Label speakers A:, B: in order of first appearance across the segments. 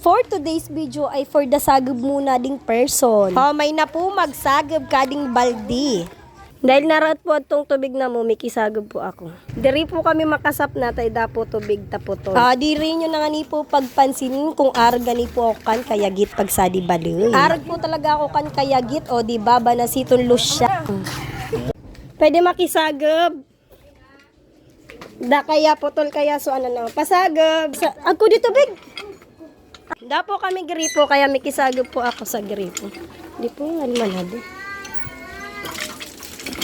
A: For today's video ay for the sagab muna ding person. Oh, may na po magsagab kading baldi. Dahil narat po itong tubig na mo, may kisagab po ako. Diri po kami makasap na tayo dapo tubig tapotol. Ah, diri nyo na nga ni po pagpansinin kung arag gani po ako kan kayagit pagsadi baloy. Arag po talaga ako kan kayagit o di ba ba na siton lusya. Pwede makisagab. Da kaya putol kaya so ano na. Pasagab. Sa, ako dito big. Da po kami gripo kaya may kisagab po ako sa gripo. Di po nga manado.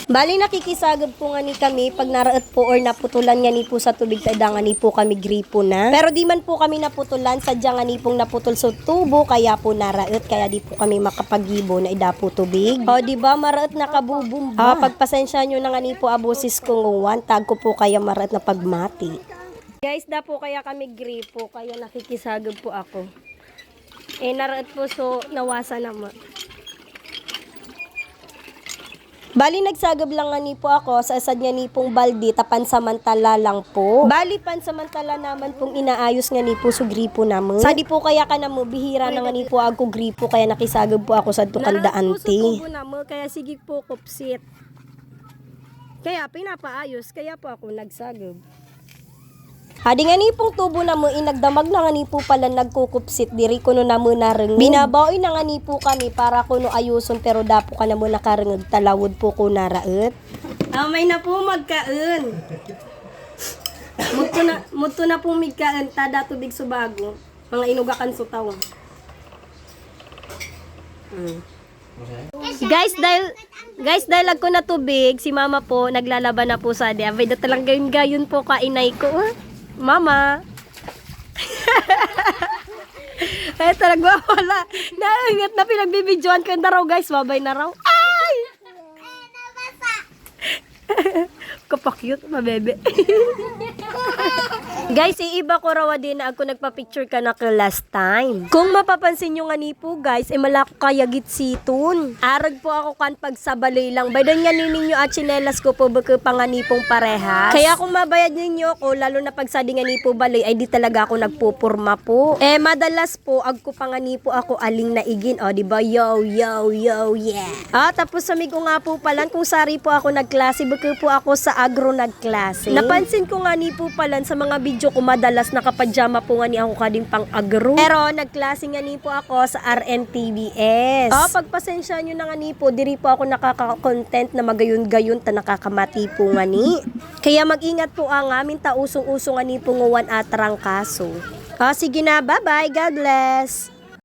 A: Bali nakikisagab po nga ni kami pag naraot po or naputulan nga ni po sa tubig tada nga ni po kami gripo na. Pero di man po kami naputulan sadya nga ni pong naputol sa tubo kaya po naraot kaya di po kami makapagibo na ida po tubig. O di ba maraot na kabubumba. Ah, pagpasensya nyo na nga ni po abosis kong uwan tag ko po kaya maraot na pagmati. Guys, da po kaya kami gripo kaya nakikisagab po ako. Eh naraot po so nawasa naman. Bali, nagsagab lang nga ni po ako sa asad nga ni pong baldi, tapan samantala lang po. Bali, pansamantala naman pong inaayos nga ni po so gripo naman. Sa di po kaya ka na mo, bihira na nga ni po ako gripo, kaya nakisagab po ako sa tukanda anti. na mo, kaya sige po kupsit. Kaya pinapaayos, kaya po ako nagsagab. Hadi nga ni pong tubo na mo, inagdamag na nga ni po pala nagkukupsit, diri ko no na mo nareng. Binabaoy na nga ni po kami para ko no ayuson, pero dapo ka na mo nakarengag talawod po ko naraet. Amay na po magkaon. Muto na, muto na po migkaan, tada tubig subago. Mga inugakan sutaw. Mm. Guys, dahil guys, dahil ako na tubig, si mama po naglalaban na po sa adi. Abay, da talagang gayon gayon po kainay ko. Mama. Ay, talaga wala. Naingat na pinagbibidyoan ko na raw, guys. Babay na raw. Ay! Kapakyut, mabebe. guys, iiba ko raw din na ako nagpa-picture ka na last time. Kung mapapansin nyo nga ni po, guys, ay malako kayagit situn. Arag po ako kan pagsabalay lang. Baydan nga ninyo at chinelas ko po baka panganipong parehas. Kaya kung mabayad ninyo ko, lalo na pag sadi nga ni po balay, ay di talaga ako nagpupurma po. Eh, madalas po, ag ko panganipo ako aling naigin. O, di ba? Yo, yo, yo, yeah. Ah, tapos samig ko nga po palan, kung sari po ako nagklase, baka po ako sa agro nagklase. Napansin ko nga ni po palan sa mga video ko madalas nakapadyama po nga ni ako kading pang agro. Pero nagklase nga ni po ako sa RNTBS. Ah, pagpasensya nyo na nga ni po, diri po ako nakaka-content na magayon-gayon ta nakakamati po nga ni. Kaya mag-ingat po ang amin ta usong-usong nga ni po nguwan atarang kaso. Ah, sige na, bye-bye, God bless.